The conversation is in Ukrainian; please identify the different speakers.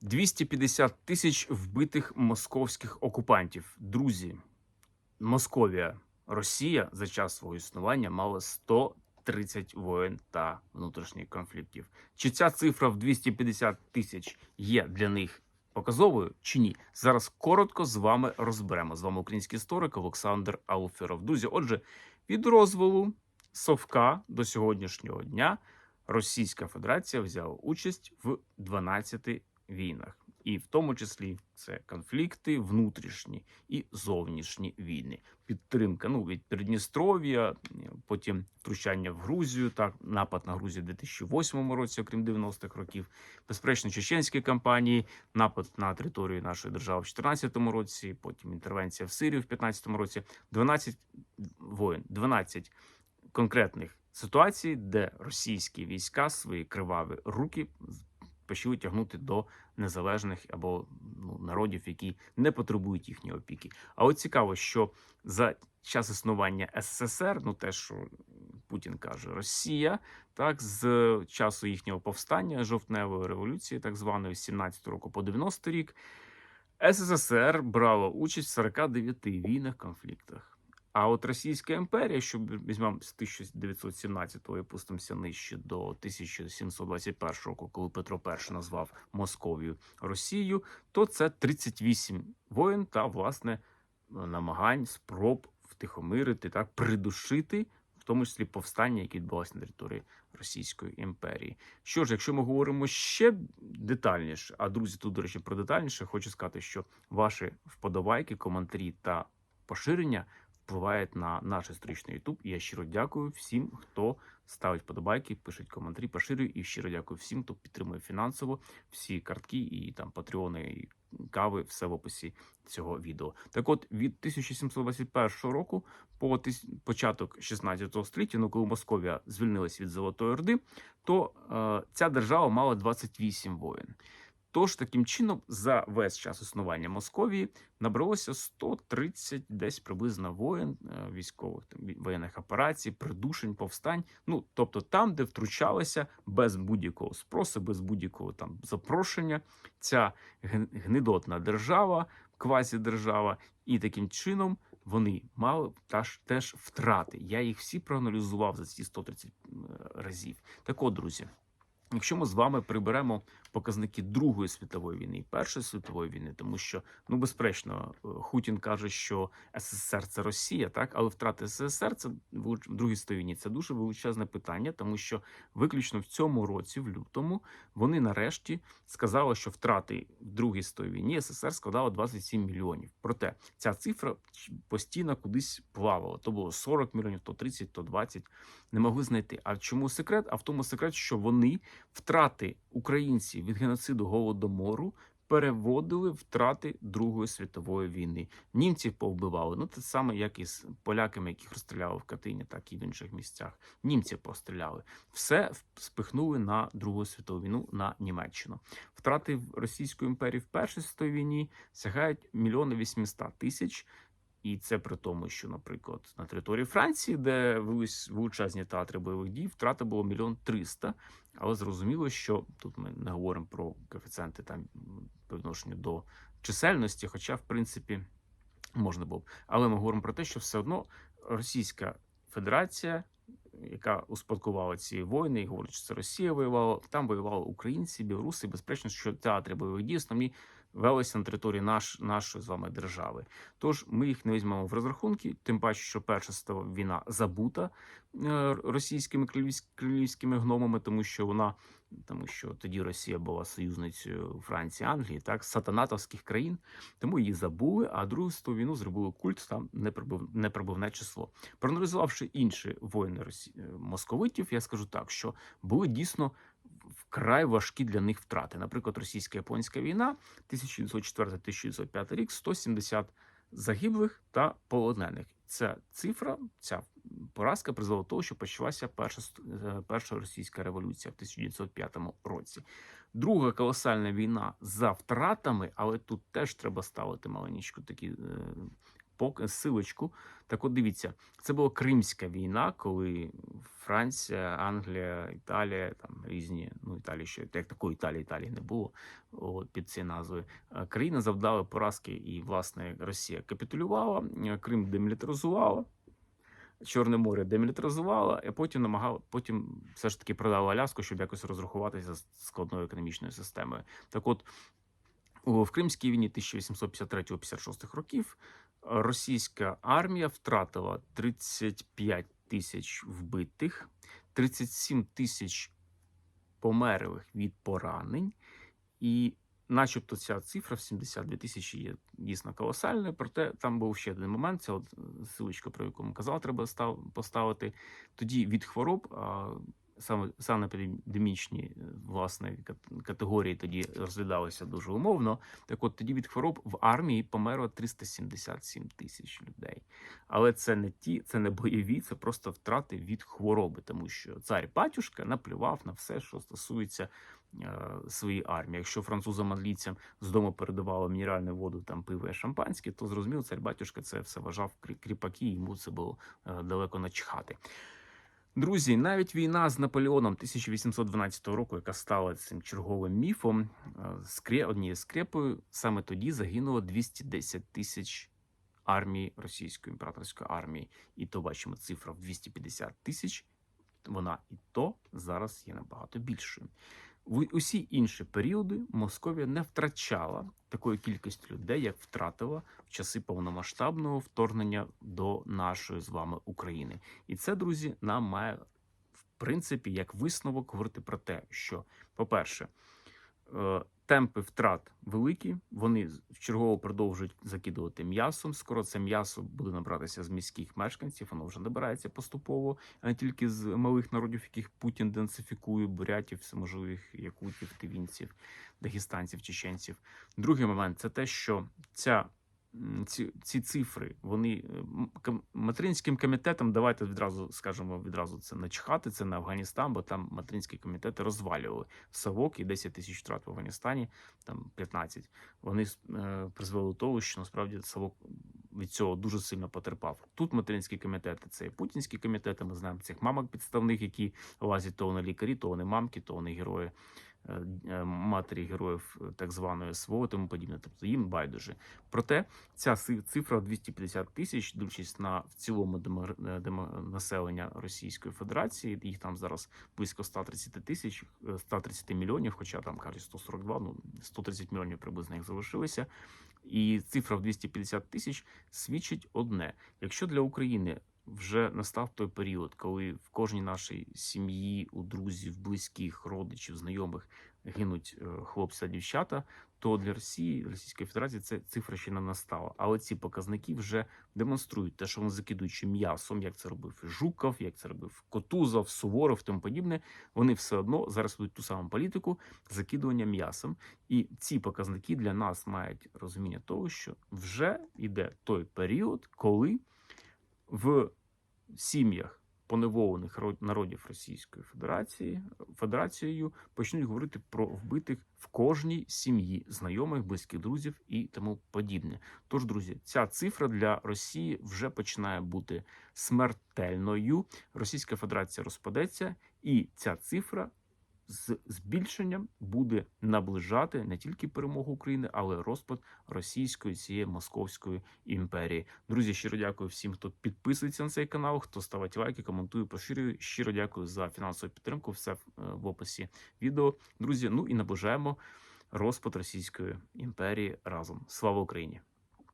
Speaker 1: 250 тисяч вбитих московських окупантів. Друзі, Московія, Росія за час свого існування мала 130 воєн та внутрішніх конфліктів. Чи ця цифра в 250 тисяч є для них показовою чи ні? Зараз коротко з вами розберемо. З вами український історик Олександр Ауферов. Друзі, отже, від розвалу Совка до сьогоднішнього дня Російська Федерація взяла участь в 12 війнах, і в тому числі це конфлікти внутрішні і зовнішні війни. Підтримка ну від Придністров'я, потім втручання в Грузію, так напад на Грузію в 2008 році, окрім 90-х років, безперечно, чеченські кампанії, напад на територію нашої держави в 2014 році, потім інтервенція в Сирію в 2015 році, 12 воєн, 12 конкретних ситуацій, де російські війська свої криваві руки почали тягнути до незалежних або ну, народів, які не потребують їхньої опіки. А от цікаво, що за час існування СССР, ну те, що Путін каже, Росія, так з часу їхнього повстання жовтневої революції, так званої з 17 року по 90 рік, СССР брала участь в 49 війнах конфліктах. А от Російська імперія, що візьмемо з 1917-го і пустимося нижче до 1721 року, коли Петро І назвав Московію Росією, то це 38 воєн та власне намагань спроб втихомирити так придушити, в тому числі повстання, які відбулося на території Російської імперії. Що ж, якщо ми говоримо ще детальніше, а друзі, тут до речі, про детальніше, хочу сказати, що ваші вподобайки, коментарі та поширення впливають на наш історичний Ютуб. І я щиро дякую всім, хто ставить подобайки, пишуть коментарі, поширює. І щиро дякую всім, хто підтримує фінансово всі картки і там патреони, і кави, все в описі цього відео. Так, от від 1721 року по початок 16 століття, ну коли Московія звільнилась від Золотої Орди, то е, ця держава мала 28 воєн. Тож таким чином, за весь час існування Московії набралося 130 десь приблизно воєн е, військових там, воєнних операцій, придушень, повстань. Ну тобто там, де втручалася без будь-якого спросу, без будь-якого там запрошення, ця гнидотна держава, квазідержава, і таким чином вони мали теж, теж втрати. Я їх всі проаналізував за ці 130 разів. Так от, друзі. Якщо ми з вами приберемо показники Другої світової війни і Першої світової війни, тому що ну безперечно, е, Хутін каже, що СССР це Росія, так але втрати СССР це в другій війні. Це дуже величезне питання, тому що виключно в цьому році, в лютому, вони нарешті сказали, що втрати в другій світовій війні СССР складало 27 мільйонів. Проте ця цифра постійно кудись плавала. То було 40 мільйонів, то 30, то 20. Не могли знайти. А чому секрет? А в тому секрет, що вони втрати українців від геноциду голодомору переводили втрати Другої світової війни. Німців повбивали. Ну те саме, як і з поляками, яких розстріляли в Катині, так і в інших місцях. Німці постріляли. Все спихнули на Другу світову війну на Німеччину. Втрати Російської імперії в Першій світовій війні сягають мільйони 800 тисяч. І це при тому, що, наприклад, на території Франції, де велись величезні театри бойових дій, втрата було мільйон триста. Але зрозуміло, що тут ми не говоримо про коефіцієнти там по відношенню до чисельності, хоча, в принципі, можна було б. Але ми говоримо про те, що все одно Російська Федерація, яка успадкувала ці війни, і говорить, що це Росія воювала, там воювали українці, білоруси. Безперечно, що театри бойових дій основні велися на території наш, нашої з вами держави. Тож ми їх не візьмемо в розрахунки, тим паче, що перша світова війна забута е, російськими крилівсь- крилівськими гномами, тому що вона. Тому що тоді Росія була союзницею Франції, Англії, так сатанатовських країн, тому її забули. А другу світову війну зробили культ там неприбивне число. Проаналізувавши інші воїни е, московитів, я скажу так, що були дійсно вкрай важкі для них втрати. Наприклад, російсько-японська війна 1904-1905 рік 170 загиблих та полонених. Ця цифра, ця поразка призвела до того, що почалася перша е, перша російська революція в 1905 році. Друга колосальна війна за втратами, але тут теж треба ставити маленьку такі е, силочку. Так от дивіться, це була Кримська війна, коли Франція, Англія, Італія, там різні, ну Італії ще як такої Італії Італії не було от, під цією назвою. Е, Країни завдали поразки, і власне Росія капітулювала, Крим демілітаризувала. Чорне море демілітаризувала, і потім намагала, потім все ж таки продала Аляску, щоб якось розрахуватися з складною економічною системою. Так от в Кримській війні 1853-56 років е, російська армія втратила 35 тисяч вбитих, 37 тисяч померлих від поранень, і начебто ця цифра в 72 тисячі є дійсно колосальною. Проте там був ще один момент. Це от силочка, про яку ми казав, треба став, поставити. Тоді від хвороб, а санепідемічні е, власне категорії тоді розглядалися дуже умовно. Так от тоді від хвороб в армії померло 377 тисяч людей. Але це не ті, це не бойові, це просто втрати від хвороби, тому що цар батюшка наплював на все, що стосується е, своєї армії. Якщо французам англійцям з дому передавали мінеральну воду, там пиво і шампанське, то зрозуміло, цар батюшка це все вважав кріпаки, йому це було е, далеко начхати. Друзі, навіть війна з Наполеоном 1812 року, яка стала цим черговим міфом, е, однією скрепою, саме тоді загинуло 210 тисяч армії російської імператорської армії. І то бачимо цифра в 250 тисяч. Вона і то зараз є набагато більшою. В усі інші періоди Московія не втрачала такої кількості людей, як втратила в часи повномасштабного вторгнення до нашої з вами України. І це, друзі, нам має в принципі як висновок говорити про те, що, по-перше, е, темпи втрат великі, вони чергово продовжують закидувати м'ясом. Скоро це м'ясо буде набратися з міських мешканців, воно вже набирається поступово, а не тільки з малих народів, яких Путін денсифікує, бурятів, всеможливих якутів, тивінців, дагестанців, чеченців. Другий момент це те, що ця ці, ці цифри, вони е, материнським комітетом, давайте відразу скажемо відразу це начхати, це на Афганістан, бо там материнські комітети розвалювали Савок і 10 тисяч втрат в Афганістані, там 15. Вони е, призвели до того, що насправді Савок від цього дуже сильно потерпав. Тут материнські комітети це і путінські комітети. Ми знаємо цих мамок підставних, які лазять то вони лікарі, то вони мамки, то вони герої. Е, е, Матері героїв е, так званої СВО тому подібне, тобто їм байдуже. Проте ця цифра 250 тисяч, дивлячись на в цілому демо- населення Російської Федерації, їх там зараз близько 130 тисяч, е, 130 мільйонів, хоча там кажуть 142, ну 130 мільйонів приблизно їх залишилося. І цифра в 250 тисяч свідчить одне: якщо для України вже настав той період, коли в кожній нашій сім'ї, у друзів, близьких, родичів, знайомих гинуть е, хлопці та дівчата, то для Росії, Російської Федерації, це цифра ще не настала. Але ці показники вже демонструють те, що вони закидуючи м'ясом, як це робив Жуков, як це робив Котузов, Суворов, тому подібне. Вони все одно зараз ведуть ту саму політику закидування м'ясом. І ці показники для нас мають розуміння того, що вже йде той період, коли в сім'ях поневолених ро- народів Російської Федерації Федерацією почнуть говорити про вбитих в кожній сім'ї, знайомих, близьких друзів і тому подібне. Тож, друзі, ця цифра для Росії вже починає бути смертельною. Російська Федерація розпадеться, і ця цифра з збільшенням буде наближати не тільки перемогу України, але й розпад російської цієї московської імперії. Друзі, щиро дякую всім, хто підписується на цей канал, хто ставить лайки, коментує, поширює. Щиро дякую за фінансову підтримку. Все в, е, описі відео. Друзі, ну і наближаємо розпад Російської імперії разом. Слава Україні!